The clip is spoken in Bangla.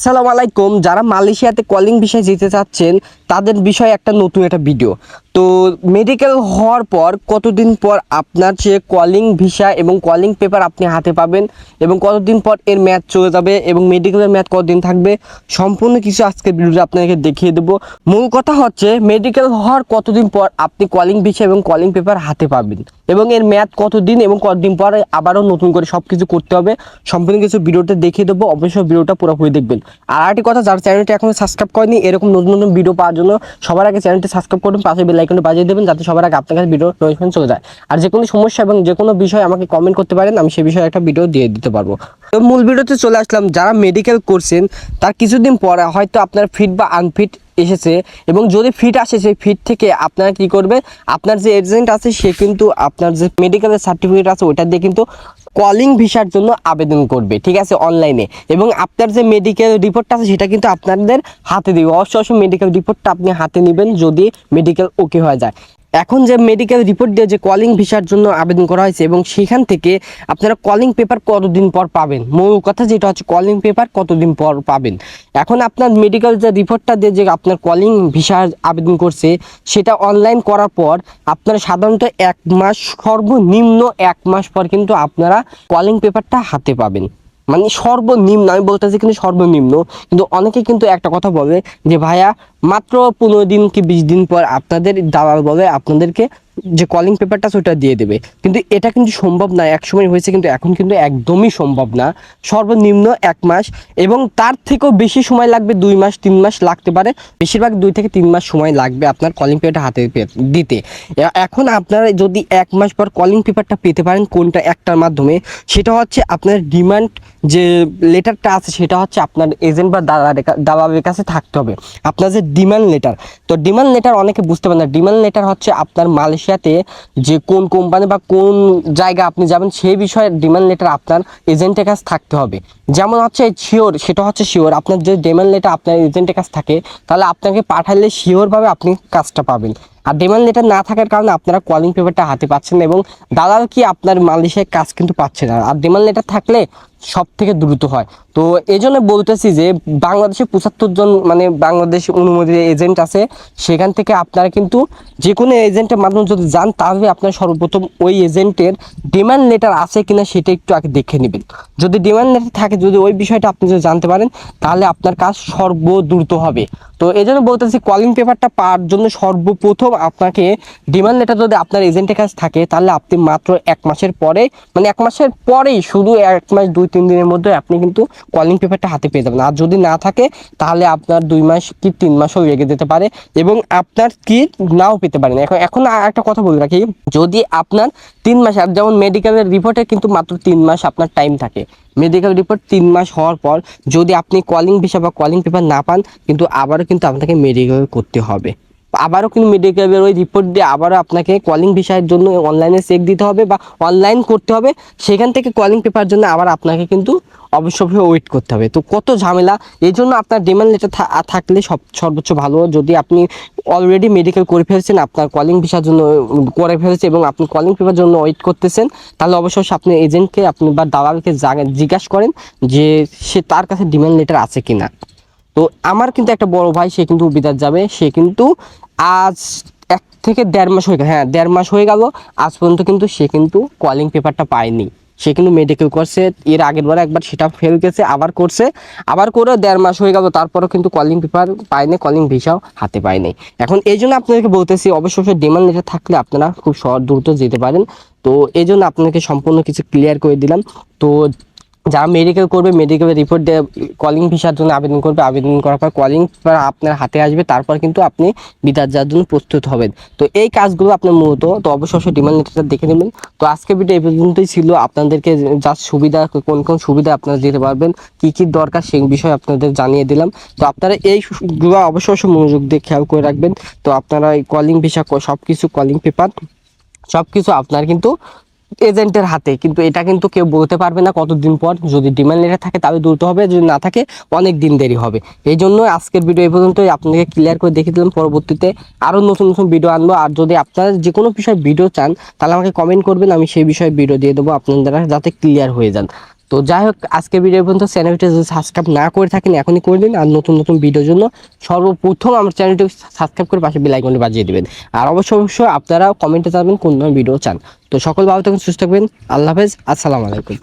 আসসালামু আলাইকুম। যারা মালয়েশিয়াতে কলিং বিষয়ে যেতে চাচ্ছেন তাদের বিষয়ে একটা নতুন একটা ভিডিও তো মেডিকেল হওয়ার পর কতদিন পর আপনার যে কলিং ভিসা এবং কলিং পেপার আপনি হাতে পাবেন এবং কতদিন পর এর ম্যাথ চলে যাবে এবং মেডিকেলের ম্যাচ কতদিন থাকবে, সম্পূর্ণ কিছু আজকের ভিডিওতে আপনাকে দেখিয়ে দেবো। মূল কথা হচ্ছে মেডিকেল হওয়ার কতদিন পর আপনি কলিং ভিসা এবং কলিং পেপার হাতে পাবেন এবং এর মেয়াদ কতদিন এবং কতদিন পর আবারও নতুন করে সব কিছু করতে হবে, সম্পূর্ণ কিছু ভিডিওতে দেখিয়ে দেবো, অবশ্যই ভিডিওটা পুরোপুরি দেখবেন। আর আরেকটি কথা, যারা চ্যানেলটি এখনও সাবস্ক্রাইব করেনি, এরকম নতুন নতুন ভিডিও পাওয়ার জন্য সবার আগে চ্যানেলটি সাবস্ক্রাইব করুন পাশে বেল আইকনটি বাজিয়ে দেবেন যাতে সবার আগে আপনার কাছে ভিডিও নোটিফিকেশন চলে যায়। আর যে কোনো সমস্যা এবং যে কোনো বিষয় আমাকে কমেন্ট করতে পারেন, আমি সেই বিষয়ে একটা ভিডিও দিয়ে দিতে পারব। তো মূল ভিডিওতে চলে আসলাম। যারা মেডিকেল করছেন, তার কিছুদিন পরে হয়তো আপনার ফিট বা আনফিট এসেছে এবং যদি ফিট আসে সেই ফিট থেকে আপনারা কি করবে আপনার যে এজেন্ট আছে, সে কিন্তু আপনার যে মেডিকেলের সার্টিফিকেট আছে ওটা দিয়ে কিন্তু কলিং ভিসার জন্য আবেদন করবে, ঠিক আছে? অনলাইনে এবং আপনার যে মেডিকেল রিপোর্টটা আছে, সেটা কিন্তু আপনাদের হাতে দেবে। অবশ্যই অবশ্যই মেডিকেল রিপোর্টটা আপনি হাতে নেবেন যদি মেডিকেল ওকে হয়ে যায়। এখন যে মেডিকেল রিপোর্ট দিয়ে যে কলিং ভিসার জন্য আবেদন করা হয়েছে এবং সেখান থেকে আপনারা কলিং পেপার কতদিন পর পাবেন? মূল কথা যেটা হচ্ছে কলিং পেপার কতদিন পর পাবেন? এখন আপনার মেডিকেল যে রিপোর্টটা দিয়ে যে আপনার কলিং ভিসার আবেদন করছে, সেটা অনলাইন করার পর আপনারা সাধারণত এক মাস সর্বনিম্ন এক মাস পর কিন্তু আপনারা কলিং পেপারটা হাতে পাবেন। মানে সর্বনিম্ন, আমি বলতেছি কিন্তু সর্বনিম্ন, কিন্তু অনেকে কিন্তু একটা কথা বলে যে, ভাইয়া, মাত্র পনেরো দিন কি বিশ দিন পর আপনাদের দালাল বলে আপনাদেরকে যে কলিং পেপারটা সেটা দিয়ে দেবে। কিন্তু এটা কিন্তু সম্ভব না এক সময় হয়েছে কিন্তু এখন কিন্তু একদমই সম্ভব না। সর্বনিম্ন এক মাস এবং তার থেকেও বেশি সময় লাগবে দুই মাস, তিন মাস লাগতে পারে। বেশিরভাগ দুই থেকে তিন মাস সময় লাগবে আপনার কলিং পেপারটা হাতে দিতে। এখন আপনারা যদি এক মাস পর কলিং পেপারটা পেতে পারেন, কোনটা একটার মাধ্যমে, সেটা হচ্ছে আপনার ডিমান্ড যে লেটারটা আছে, সেটা হচ্ছে আপনার এজেন্ট বা দাদা দালালের কাছে থাকতে হবে। আপনার যে ডিমান্ড লেটার তো ডিমান্ড লেটার অনেকে বুঝতে পারেন না। ডিমান্ড লেটার হচ্ছে আপনার মালয়েশিয়াতে যে কোন কোম্পানি বা কোন জায়গা আপনি যাবেন, সেই বিষয়ে ডিমান্ড লেটার আপনার এজেন্টের কাছে থাকতে হবে। যেমন হচ্ছে শিওর সেটা হচ্ছে শিওর আপনার যে ডিমান্ড লেটার আপনার এজেন্টের কাছে থাকে, তাহলে আপনাকে পাঠালে শিওরভাবে আপনি কাজটা পাবেন। আর ডিমান্ড লেটার না থাকার কারণে আপনারা কলিং পেপারটা হাতে পাচ্ছেন না এবং দালাল কি আপনার মালয়েশিয়ায় কাজ কিন্তু পাচ্ছে না। আর ডিমান্ড লেটার থাকলে সব থেকে দ্রুত হয়। তো এই জন্য বলতেছি যে বাংলাদেশে পঁচাত্তর জন মানে বাংলাদেশ অনুমোদিত এজেন্ট আছে, সেখান থেকে আপনারা কিন্তু যে কোনো এজেন্টের মাধ্যমে যদি যান, তাহলে আপনার সর্বপ্রথম ওই এজেন্টের ডিমান্ড লেটার আছে কিনা সেটা একটু আগে দেখে নেবেন। যদি ডিমান্ড লেটার থাকে, যদি ওই বিষয়টা আপনি যদি জানতে পারেন, তাহলে আপনার কাজ সর্বদ্রুত হবে। তো এই জন্য বলতেছি কলিং পেপারটা পাওয়ার জন্য সর্বপ্রথম আপনাকে ডিমান্ড লেটার যদি আপনার এজেন্টের কাছে থাকে, তাহলে আপনি মাত্র এক মাসের পরে মানে এক মাসের পরেই শুধু এক মাস, দুই, তিন দিনের মধ্যে আপনি কিন্তু কলিং পেপারটা হাতে পেয়ে যাবেন। আর যদি না থাকে, তাহলে আপনার দুই মাস কি তিন মাসও লেগে যেতে পারে এবং আপনার কি নাও পেতে পারেন এখন এখন একটা কথা বলে রাখি, যদি আপনার তিন মাস যেমন মেডিকেলের রিপোর্টে কিন্তু মাত্র তিন মাস আপনার টাইম থাকে মেডিকেল রিপোর্ট তিন মাস হওয়ার পর যদি আপনি কলিং ভিসা বা কলিং পেপার না পান, কিন্তু আবারও কিন্তু আপনাকে মেডিকেল করতে হবে। আবারও কিন্তু মেডিকেলের ওই রিপোর্ট দিয়ে আবারও আপনাকে কলিং ভিসার জন্য অনলাইনে চেক দিতে হবে বা অনলাইন করতে হবে। সেখান থেকে কলিং পেপার জন্য আবার আপনাকে কিন্তু অবশ্যই ওয়েট করতে হবে। তো কত ঝামেলা। এই জন্য আপনার ডিমান্ড লেটার থাকলে সব, সর্বোচ্চ ভালো। যদি আপনি অলরেডি মেডিকেল করে ফেলছেন, আপনার কলিং ভিসার জন্য, করে ফেলেছে এবং আপনি কলিং পেপার জন্য ওয়েট করতেছেন, তাহলে অবশ্যই আপনি এজেন্টকে আপনি বা দালালকে জিজ্ঞাসা করেন যে সে তার কাছে ডিমান্ড লেটার আছে কিনা। তো আমার কিন্তু একটা বড় ভাই, সে কিন্তু বিদার যাবে। সে কিন্তু আজ এক থেকে দেড় মাস হয়ে গেল। হ্যাঁ দেড় মাস হয়ে গেল। আজ পর্যন্ত কিন্তু সে কিন্তু কলিং পেপারটা পায়নি। সে কিন্তু মেডিকেল করছে। এর আগের বার একবার সেটা ফেল গেছে, আবার করছে। আবার করে দেড় মাস হয়ে গেল। তারপরেও কিন্তু কলিং পেপার পায়নি কলিং ভিসাও হাতে পায়নি। এখন এই জন্য আপনাদেরকে বলতেছি, অবশ্যই অবশ্যই ডিমান্ড লেটার থাকলে আপনারা খুব দ্রুত যেতে পারেন। তো এই জন্য আপনাকে সম্পূর্ণ কিছু ক্লিয়ার করে দিলাম। তো যারা মেডিকেল করবে মেডিকেলের রিপোর্ট দিয়ে কলিং ভিসার জন্য আবেদন করবে, আবেদন করার পর কলিং আপনার হাতে আসবে, তারপর কিন্তু আপনি বিদাত যাওয়ার জন্য প্রস্তুত হবেন। তো এই কাজগুলো আপনার মূলত, তো অবশ্যই অবশ্যই ডিমান্ড লেটারটা দেখে নেবেন। তো আজকে ভিডিও এই পর্যন্তই ছিল। আপনাদেরকে যা সুবিধা, কোন কোন সুবিধা আপনারা দিতে পারবেন, কি কি দরকার সেই বিষয়ে আপনাদের জানিয়ে দিলাম। তো আপনারা এইগুলো অবশ্যই অবশ্যই মনোযোগ দিয়ে খেয়াল করে রাখবেন। তো আপনারা এই কলিং ভিসা সব কিছু কলিং পেপার সব কিছু আপনার কিন্তু এজেন্টের হাতে। কিন্তু এটা কিন্তু কেউ বলতে পারবে না কতদিন পর। যদি ডিমান্ড লেটার থাকে তাহলে দ্রুত হবে, যদি না থাকে অনেক দিন দেরি হবে। এই জন্য আজকের ভিডিও এই পর্যন্তই। আপনাকে ক্লিয়ার করে দেখে দিলাম। পরবর্তীতে আরও নতুন নতুন ভিডিও আনব। আর যদি আপনারা যে কোনো বিষয়ে ভিডিও চান, তাহলে আমাকে কমেন্ট করবেন। আমি সেই বিষয়ে ভিডিও দিয়ে দেবো আপনারা যাতে ক্লিয়ার হয়ে যান। তো যাই হোক, আজকে ভিডিও পর্যন্ত চ্যানেলটি যদি সাবস্ক্রাইব না করে থাকেন, এখনই করে দিন। আর নতুন নতুন ভিডিওর জন্য সর্বপ্রথম আমার চ্যানেলটি সাবস্ক্রাইব করে পাশে বেল আইকনটি বাজিয়ে দেবেন। আর অবশ্যই অবশ্যই আপনারাও কমেন্টে জানাবেন কোন ধরনের ভিডিও চান। তো সকল ভালো থাকুন, সুস্থ থাকবেন। আল্লাহ হাফেজ। আসসালামু আলাইকুম।